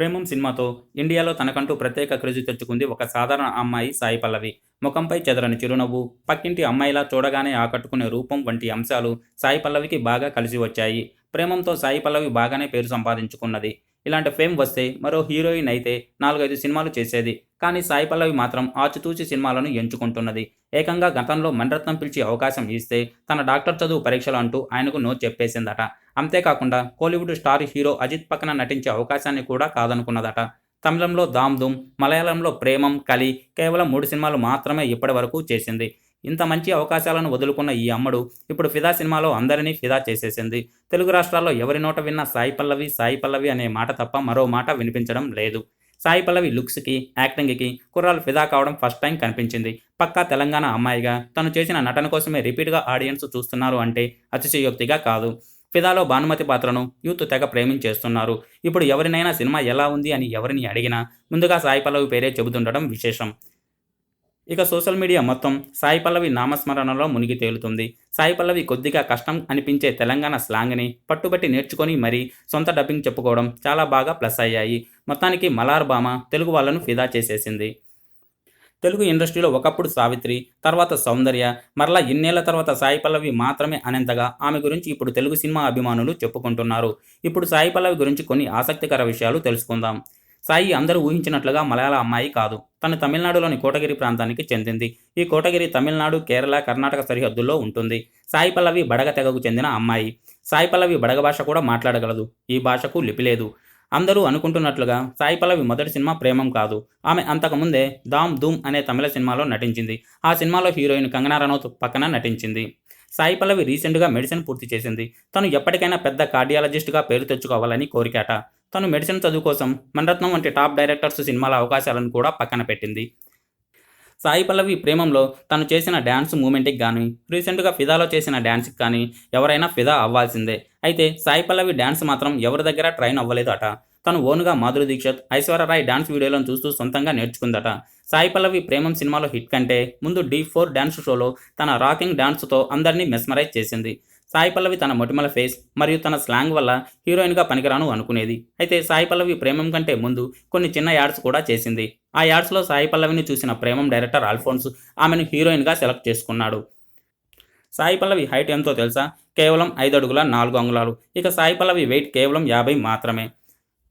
ప్రేమం సినిమాతో ఇండియాలో తనకంటూ ప్రత్యేక క్రేజు తెచ్చుకుంది ఒక సాధారణ అమ్మాయి సాయి పల్లవి. ముఖంపై చెదరని చిరునవ్వు పక్కింటి అమ్మాయిలా చూడగానే ఆకట్టుకునే రూపం వంటి అంశాలు సాయి పల్లవికి బాగా కలిసి వచ్చాయి. ప్రేమంతో సాయి పల్లవి బాగానే పేరు సంపాదించుకున్నది. ఇలాంటి ఫేమ్ వస్తే మరో హీరోయిన్ అయితే నాలుగైదు సినిమాలు చేసేది. కానీ సాయి పల్లవి మాత్రం ఆచితూచి సినిమాలను ఎంచుకుంటున్నది. ఏకంగా గతంలో మణిరత్నం పిలిచి అవకాశం ఇస్తే తన డాక్టర్ చదువు పరీక్షలు అంటూ ఆయనకు నో చెప్పేసిందట. అంతేకాకుండా కోలీవుడ్ స్టార్ హీరో అజిత్ పక్కన నటించే అవకాశాన్ని కూడా కాదనుకున్నదట. తమిళంలో దామ్ ధూమ్ మలయాళంలో ప్రేమం కలి కేవలం మూడు సినిమాలు మాత్రమే ఇప్పటి వరకు చేసింది. ఇంత మంచి అవకాశాలను వదులుకున్న ఈ అమ్మడు ఇప్పుడు ఫిదా సినిమాలో అందరినీ ఫిదా చేసేసింది. తెలుగు రాష్ట్రాల్లో ఎవరి నోట విన్న సాయి పల్లవి సాయి పల్లవి అనే మాట తప్ప మరో మాట వినిపించడం లేదు. సాయి పల్లవి లుక్స్కి యాక్టింగ్కి కుర్రాలు ఫిదా కావడం ఫస్ట్ టైం కనిపించింది. పక్కా తెలంగాణ అమ్మాయిగా తను చేసిన నటన కోసమే రిపీట్గా ఆడియన్స్ చూస్తున్నారు అంటే అతిశయోక్తిగా కాదు. ఫిదాలో భానుమతి పాత్రను యూత్ తెగ ప్రేమించేస్తున్నారు. ఇప్పుడు ఎవరినైనా సినిమా ఎలా ఉంది అని ఎవరిని అడిగినా ముందుగా సాయి పల్లవి పేరే చెబుతుండడం విశేషం. ఇక సోషల్ మీడియా మొత్తం సాయి పల్లవి నామస్మరణలో మునిగి తేలుతుంది. సాయి పల్లవి కొద్దిగా కష్టం అనిపించే తెలంగాణ స్లాంగ్ని పట్టుబట్టి నేర్చుకొని మరీ సొంత డబ్బింగ్ చెప్పుకోవడం చాలా బాగా ప్లస్ అయ్యాయి. మొత్తానికి మలార్ బామ తెలుగు వాళ్ళను ఫిదా చేసేసింది. తెలుగు ఇండస్ట్రీలో ఒకప్పుడు సావిత్రి తర్వాత సౌందర్య మరలా ఇన్నేళ్ళ తర్వాత సాయి పల్లవి మాత్రమే అనేంతగా ఆమె గురించి ఇప్పుడు తెలుగు సినిమా అభిమానులు చెప్పుకుంటున్నారు. ఇప్పుడు సాయి పల్లవి గురించి కొన్ని ఆసక్తికర విషయాలు తెలుసుకుందాం. సాయి అందరూ ఊహించినట్లుగా మలయాళ అమ్మాయి కాదు. తను తమిళనాడులోని కోటగిరి ప్రాంతానికి చెందింది. ఈ కోటగిరి తమిళనాడు కేరళ కర్ణాటక సరిహద్దుల్లో ఉంటుంది. సాయి పల్లవి బడగ తెగకు చెందిన అమ్మాయి. సాయి పల్లవి బడగ భాష కూడా మాట్లాడగలదు. ఈ భాషకు లిపి లేదు. అందరూ అనుకుంటున్నట్లుగా సాయి పల్లవి మొదటి సినిమా ప్రేమం కాదు. ఆమె అంతకుముందే దామ్ ధూమ్ అనే తమిళ సినిమాలో నటించింది. ఆ సినిమాలో హీరోయిన్ కంగనా రనౌత్ పక్కన నటించింది. సాయి పల్లవి రీసెంట్గా మెడిసిన్ పూర్తి చేసింది. తను ఎప్పటికైనా పెద్ద కార్డియాలజిస్ట్గా పేరు తెచ్చుకోవాలని కోరికాట. తను మెడిసిన్ చదువు కోసం మణరత్నం వంటి టాప్ డైరెక్టర్స్ సినిమాల అవకాశాలను కూడా పక్కన పెట్టింది. సాయి పల్లవి ప్రేమంలో తను చేసిన డ్యాన్స్ మూమెంట్కి కానీ రీసెంట్గా ఫిదాలో చేసిన డ్యాన్స్కి కానీ ఎవరైనా ఫిదా అవ్వాల్సిందే. అయితే సాయి పల్లవి డ్యాన్స్ మాత్రం ఎవరి దగ్గర ట్రైన్ అవ్వలేదు అట తను ఓన్గా మాధురి దీక్షత్ ఐశ్వర్యరాయ్ డాన్స్ వీడియోలను చూస్తూ సొంతంగా నేర్చుకుందట. సాయి పల్లవి ప్రేమం సినిమాలో హిట్ కంటే ముందు డీ ఫోర్ డ్యాన్స్ షోలో తన రాకింగ్ డాన్స్తో అందరినీ మెస్మరైజ్ చేసింది. సాయి పల్లవి తన మొటిమల ఫేస్ మరియు తన స్లాంగ్ వల్ల హీరోయిన్గా పనికిరాను అనుకునేది. అయితే సాయి పల్లవి ప్రేమం కంటే ముందు కొన్ని చిన్న యాడ్స్ కూడా చేసింది. ఆ యాడ్స్లో సాయి పల్లవిని చూసిన ప్రేమం డైరెక్టర్ అల్ఫోన్స్ ఆమెను హీరోయిన్గా సెలెక్ట్ చేసుకున్నాడు. సాయి పల్లవి హైట్ ఎంతో తెలుసా? కేవలం ఐదు అడుగుల నాలుగు అంగుళాలు. ఇక సాయి పల్లవి వెయిట్ కేవలం యాభై మాత్రమే.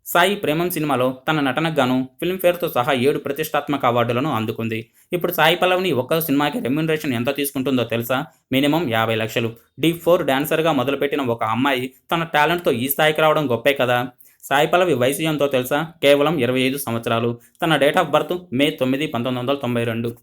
సాయి ప్రేమం సినిమాలో తన నటనకు గాను ఫిల్మ్ఫేర్తో సహా ఏడు ప్రతిష్టాత్మక అవార్డులను అందుకుంది. ఇప్పుడు సాయి పల్లవిని ఒక్క సినిమాకి రెమ్యునరేషన్ ఎంత తీసుకుంటుందో తెలుసా? మినిమం యాభై లక్షలు. డీ ఫోర్ డాన్సర్గా మొదలుపెట్టిన ఒక అమ్మాయి తన టాలెంట్తో ఈ స్థాయికి రావడం గొప్పే కదా? సాయి పల్లవి వయసు ఎంతో తెలుసా? కేవలం ఇరవై ఐదు సంవత్సరాలు. తన డేట్ ఆఫ్ బర్త్ మే తొమ్మిది పంతొమ్మిది వందల తొంభై రెండు.